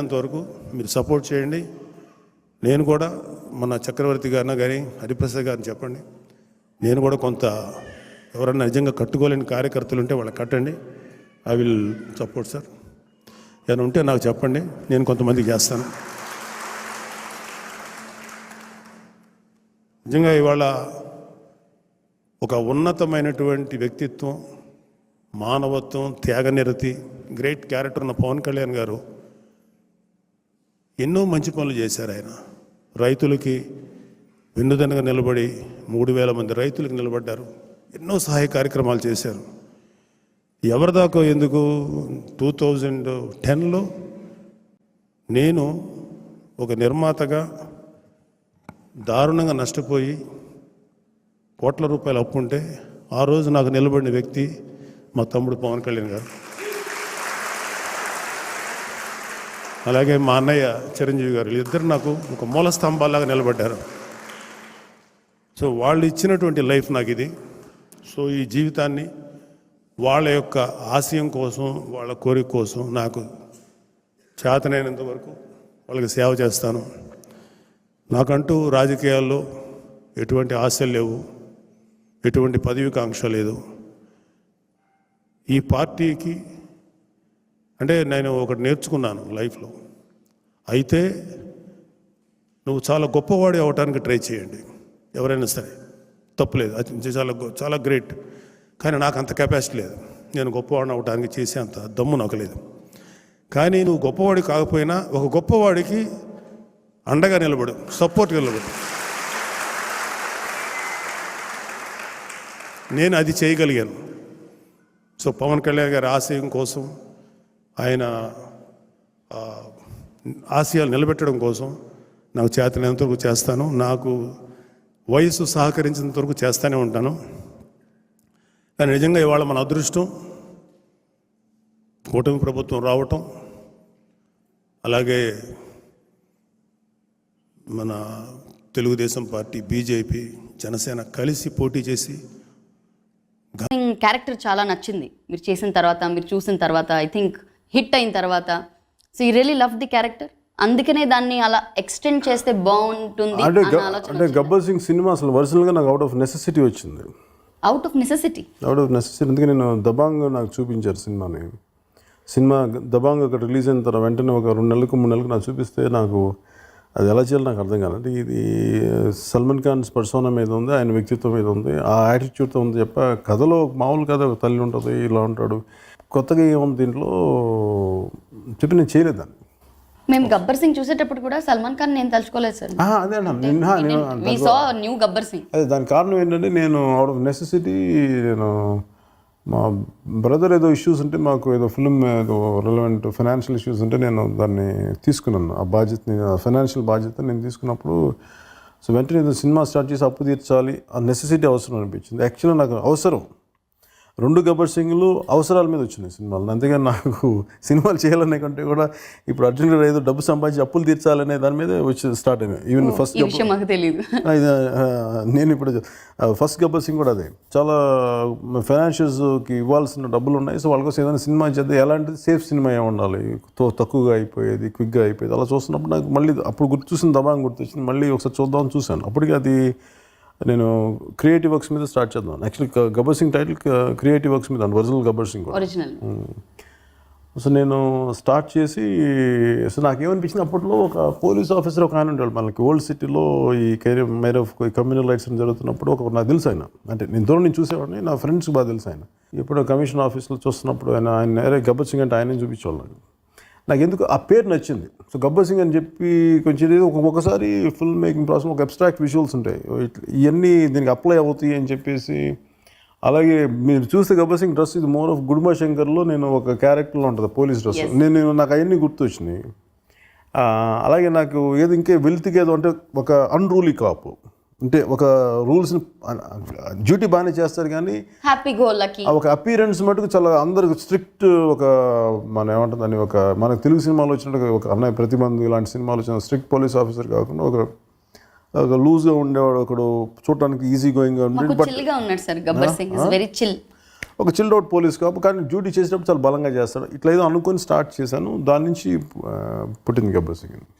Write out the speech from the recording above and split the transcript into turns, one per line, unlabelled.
అంతవరకు మీరు సపోర్ట్ చేయండి. నేను కూడా మన చక్రవర్తి గారిన కానీ హరిప్రసాద్ గారిని చెప్పండి. నేను కూడా కొంత ఎవరన్నా నిజంగా కట్టుకోలేని కార్యకర్తలు ఉంటే వాళ్ళకి కట్టండి. I will support sir. ఏమైనా ఉంటే నాకు చెప్పండి. నేను కొంతమందికి చేస్తాను. నిజంగా ఇవాళ ఒక ఉన్నతమైనటువంటి వ్యక్తిత్వం మానవత్వం త్యాగనిరతి గ్రేట్ క్యారెక్టర్ ఉన్న పవన్ కళ్యాణ్ గారు ఎన్నో మంచి పనులు చేశారు ఆయన. రైతులకి వెన్నుదనగా నిలబడి మూడు వేల మంది రైతులకు నిలబడ్డారు. ఎన్నో సహాయ కార్యక్రమాలు చేశారు. ఎవరిదాకో ఎందుకు? టూ థౌజండ్ టెన్లో నేను ఒక నిర్మాతగా దారుణంగా నష్టపోయి కోట్ల రూపాయలు అప్పు ఉంటే ఆ రోజు నాకు నిలబడిన వ్యక్తి మా తమ్ముడు పవన్ కళ్యాణ్ గారు. అలాగే మా అన్నయ్య చిరంజీవి గారు వీళ్ళిద్దరు నాకు ఒక మూల స్తంభాలాగా నిలబడ్డారు. సో వాళ్ళు ఇచ్చినటువంటి లైఫ్ నాకు ఇది. సో ఈ జీవితాన్ని వాళ్ళ యొక్క ఆశయం కోసం వాళ్ళ కోరిక కోసం నాకు చేతనైనంత వరకు వాళ్ళకి సేవ చేస్తాను. నాకంటూ రాజకీయాల్లో ఎటువంటి ఆశలు లేవు ఎటువంటి పదవికాంక్ష లేదు. ఈ పార్టీకి అంటే నేను ఒకటి నేర్చుకున్నాను లైఫ్లో. అయితే నువ్వు చాలా గొప్పవాడి అవ్వటానికి ట్రై చేయండి. ఎవరైనా సరే. తప్పులేదు అది చాలా గొ- చాలా గ్రేట్. కానీ నాకు అంత కెపాసిటీ లేదు. నేను గొప్పవాడిని అవ్వటానికి చేసే అంత దమ్ము నాకు లేదు. కానీ నువ్వు గొప్పవాడి కాకపోయినా ఒక గొప్పవాడికి అండగా నిలబడు. సపోర్ట్గా నిలబడు. నేను అది చేయగలిగాను. సో పవన్ కళ్యాణ్ గారి ఆశయం కోసం ఆయన ఆశయాలు నిలబెట్టడం కోసం నాకు చేతనంత వరకు చేస్తాను. నాకు వయసు సహకరించినంత వరకు చేస్తూనే ఉంటాను. కానీ నిజంగా ఇవాళ మన అదృష్టం కూటమి ప్రభుత్వం రావటం అలాగే మన తెలుగుదేశం పార్టీ బీజేపీ జనసేన కలిసి పోటీ చేసి
క్యారెక్టర్ చాలా నచ్చింది. మీరు చేసిన తర్వాత మీరు చూసిన తర్వాత ఐ థింక్ హిట్ అయిన తర్వాత. సో ఈ రియలీ లవ్ ది క్యారెక్టర్ అందుకనే దాన్ని అలా ఎక్స్టెండ్ చేస్తే బాగుంటుంది
అంటే గబ్బర్ సింగ్ సినిమా అసలు ఒరిజినల్గా నాకు అవుట్ ఆఫ్ నెసెసిటీ వచ్చింది.
Out of necessity
out of necessity అందుకే నేను దబాంగ్ నాకు చూపించారు సినిమాని. సినిమా దబాంగ్ అక్కడ రిలీజ్ అయిన తర్వాత వెంటనే ఒక రెండు నెలలకు మూడు నెలలకు నాకు చూపిస్తే నాకు అది ఎలా చేయాలో నాకు అర్థం కాదు ఇది సల్మాన్ ఖాన్ పర్సోనా మీద ఉంది ఆయన వ్యక్తిత్వం మీద ఉంది ఆ యాటిట్యూడ్తో ఉంది చెప్ప కథలో మామూలు కథ ఒక తల్లి ఉంటుంది ఇలా ఉంటాడు. కొత్తగా ఏముంది దీంట్లో? చెప్పి నేను చేయలేదు దాన్ని.
మేము గబ్బర్ సింగ్ చూసేటప్పుడు కూడా సల్మాన్ ఖాన్ నేను తలుచుకోలేదు సార్.
అదే
న్యూ గబ్బర్ సింగ్.
అదే దాని కారణం ఏంటంటే నేను అవుట్ ఆఫ్ నెసెసిటీ నేను మా బ్రదర్ ఏదో ఇష్యూస్ ఉంటే మాకు ఏదో ఫిల్మ్ ఏదో రిలవెంట్ ఫైనాన్షియల్ ఇష్యూస్ ఉంటే నేను దాన్ని తీసుకున్నాను. ఆ బాధ్యతని ఫైనాన్షియల్ బాధ్యత నేను తీసుకున్నప్పుడు సో వెంటనే ఏదో సినిమా స్టార్ట్ చేసి అప్పు తీర్చాలి ఆ నెసెసిటీ అవసరం అనిపించింది. యాక్చువల్గా నాకు అవసరం. రెండు గబ్బర్ సింగ్లు అవసరాల మీద వచ్చినాయి సినిమాలు. అంతేగాని నాకు సినిమాలు చేయాలనే కంటే కూడా ఇప్పుడు అర్జున్ గారు ఏదో డబ్బు సంపాదించి అప్పులు తీర్చాలనే దాని మీదే వచ్చి స్టార్ట్ అయినాయి. ఈవెన్ ఫస్ట్
తెలియదు
నేను ఇప్పుడు ఫస్ట్ గబ్బర్ సింగ్ కూడా అదే. చాలా ఫైనాన్షియల్స్కి ఇవ్వాల్సిన డబ్బులు ఉన్నాయి. సో వాళ్ళ కోసం ఏదైనా సినిమా చేద్దాం. ఎలాంటిది? సేఫ్ సినిమా ఏమి ఉండాలి? తక్కువగా అయిపోయేది క్విక్గా అయిపోయేది? అలా చూస్తున్నప్పుడు నాకు మళ్ళీ అప్పుడు గుర్తు చూసిన దబాంగ్ గుర్తొచ్చింది మళ్ళీ ఒకసారి చూద్దామని చూశాను. అప్పటికి అది నేను క్రియేటివ్ వర్క్స్ మీద స్టార్ట్ చేద్దాం. Actually Gabbar Singh title creative works మీద original Gabbar Singh
original
so నేను స్టార్ట్ చేసి సో నాకేమనిపించింది అప్పట్లో ఒక పోలీస్ ఆఫీసర్ ఒక ఆయన ఉండేవాడు. మనకి ఓల్డ్ సిటీలో ఈ career mare of communal riots అని జరుగుతున్నప్పుడు ఒక నాకు తెలుసు ఆయన. అంటే నేను దూరం నుంచి చూసేవాడిని నా ఫ్రెండ్స్ బాగా తెలుసు ఆయన. ఇప్పుడు కమిషన్ ఆఫీస్లో చూస్తున్నప్పుడు ఆయన ఆయన నేరే గబ్బర్ సింగ్ అంటే ఆయనే చూపించేవాళ్ళు నాకు ఎందుకు ఆ పేరు నచ్చింది. సో గబ్బర్ సింగ్ అని చెప్పి కొంచెం ఇది ఒక ఒకసారి ఫిల్మ్ మేకింగ్ ప్రాసెస్ ఒక అబ్స్ట్రాక్ట్ విజువల్స్ ఉంటాయి. ఇవన్నీ దీనికి అప్లై అవుతాయి అని చెప్పేసి. అలాగే మీరు చూస్తే గబ్బర్ సింగ్ డ్రెస్ ఇది మోర్ ఆఫ్ గుడుమా శంకర్లో నేను ఒక క్యారెక్టర్లో ఉంటుంది పోలీస్ డ్రెస్. నేను నేను- నాకు అవన్నీ గుర్తొచ్చినాయి. అలాగే నాకు ఏది ఇంకే వెల్త్కి ఏదో అంటే ఒక అన్రూలీ కాపు అంటే ఒక రూల్స్ని డ్యూటీ బాగానే చేస్తారు కానీ
హ్యాపీ గో లక్కీ
ఆ ఒక అపీరెన్స్ మటుకు చాలా అందరికి స్ట్రిక్ట్ ఒక మన ఏమంటుందని ఒక మనకు తెలుగు సినిమాలో వచ్చినట్టు ఒక అన్నయ్య ప్రతిబంధు ఇలాంటి సినిమాలు వచ్చిన స్ట్రిక్ట్ పోలీస్ ఆఫీసర్ కాకుండా ఒక ఒక లూజ్గా ఉండేవాడు ఒకడు చూడటానికి ఈజీ గోయింగ్గా ఉండి
మాకు చిల్గా ఉన్నాడు sir Gabbar Singh very chill
ఒక చిల్డ్ అవుట్ పోలీస్ కాపు కానీ డ్యూటీ చేసేటప్పుడు చాలా బలంగా చేస్తాడు. ఇట్లా ఏదో అనుకొని స్టార్ట్ చేశాను. దాని నుంచి పుట్టింది గబ్బర్ సింగ్.